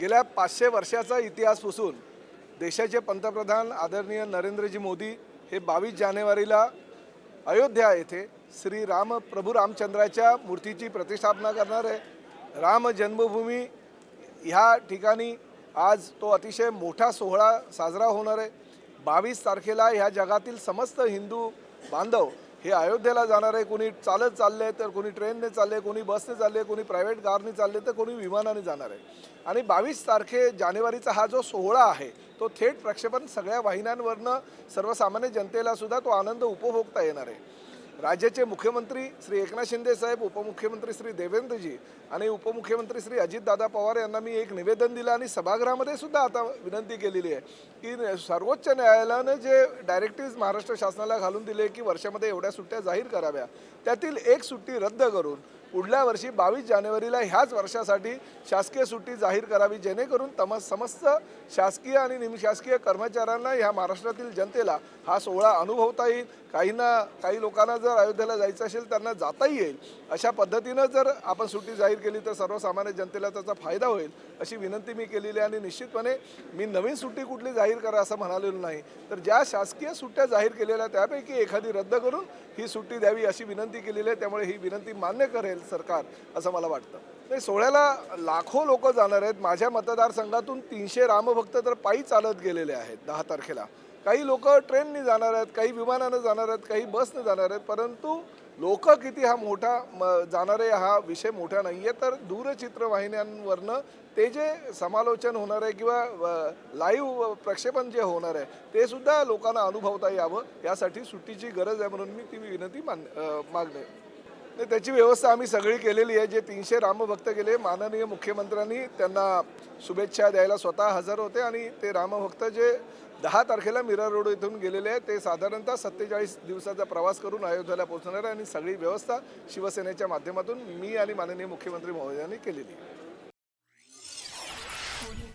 गेल्या पाचशे वर्षाचा इतिहास पुसून देशाचे पंतप्रधान आदरणीय नरेंद्रजी मोदी हे बावीस जानेवारीला अयोध्या येथे श्री राम प्रभू रामचंद्राच्या मूर्तीची प्रतिष्ठापना करणार आहे. राम जन्मभूमी ह्या ठिकाणी आज तो अतिशय मोठा सोहळा साजरा होणार आहे. बावीस तारखेला ह्या जगातील समस्त हिंदू बांधव हे अयोध्येला जाणार आहे कोणी चालत चालले तर कोणी ट्रेनने चालले कोणी बसने चालले कोणी प्रायव्हेट कारने चालले तर कोणी विमानाने जाणार. आहे आणि बावीस तारखे जानेवारीचा हा जो सोहळा आहे तो थेट प्रक्षेपण सगळ्या वाहिन्यांवरनं सर्वसामान्य जनतेला सुद्धा तो आनंद उपभोगता येणार आहे. राज्याचे मुख्यमंत्री श्री एकनाथ शिंदे साहेब उपमुख्यमंत्री श्री देवेंद्रजी आणि उपमुख्यमंत्री श्री अजितदादा पवार यांना मी एक निवेदन दिलं आणि सभागृहामध्ये सुद्धा आता विनंती केलेली आहे की सर्वोच्च न्यायालयानं जे डायरेक्टिव्ह महाराष्ट्र शासनाला घालून दिले की वर्षामध्ये एवढ्या सुट्ट्या जाहीर कराव्या त्यातील एक सुट्टी रद्द करून पुढल्या वर्षी बावीस जानेवारीला ह्याच वर्षासाठी शासकीय सुट्टी जाहीर करावी जेणेकरून तम समस्त शासकीय आणि निमशासकीय कर्मचाऱ्यांना ह्या महाराष्ट्रातील जनतेला हा सोहळा अनुभवता येईल. काहींना काही लोकांना जर अयोध्येला जायचं असेल त्यांना जाताही येईल. अशा पद्धतीनं जर आपण सुट्टी जाहीर केली तर सर्वसामान्य जनतेला त्याचा फायदा होईल अशी विनंती मी केलेली आहे. आणि निश्चितपणे मी नवीन सुट्टी कुठली जाहीर करा असं म्हणालेलो नाही. तर ज्या शासकीय सुट्ट्या जाहीर केलेल्या त्यापैकी एखादी रद्द करून ही सुट्टी द्यावी अशी विनंती केलेली आहे. त्यामुळे ही विनंती मान्य करेल. सरकार असं मला वाटतं. नाही सोहळ्याला लाखो लोक जाणार आहेत. माझ्या मतदारसंघातून तीनशे रामभक्त तर पायी चालत गेलेले आहेत दहा तारखेला. काही लोक ट्रेननी जाणार आहेत काही विमानानं जाणार आहेत काही बसने जाणार आहेत परंतु लोक किती हा मोठा म जाणारे हा विषय मोठा नाही आहे तर दूरचित्रवाहिन्यांवरनं ते जे समालोचन होणार आहे किंवा लाईव्ह प्रक्षेपण जे होणार आहे ते सुद्धा लोकांना अनुभवता यावं. यासाठी सुट्टीची गरज आहे म्हणून मी ती विनंती मान मागणे नाही त्याची व्यवस्था आम्ही सगळी केलेली आहे. जे तीनशे रामभक्त गेले माननीय मुख्यमंत्र्यांनी त्यांना शुभेच्छा द्यायला स्वतः हजर होते आणि ते रामभक्त जे दहा तारखेला मिरर रोड इथून गेलेले आहेत ते साधारणतः सत्तेचाळीस दिवसाचा प्रवास करून अयोध्याला पोहोचणार आहे आणि सगळी व्यवस्था शिवसेनेच्या माध्यमातून मी आणि माननीय मुख्यमंत्री महोदयांनी केलेली आहे.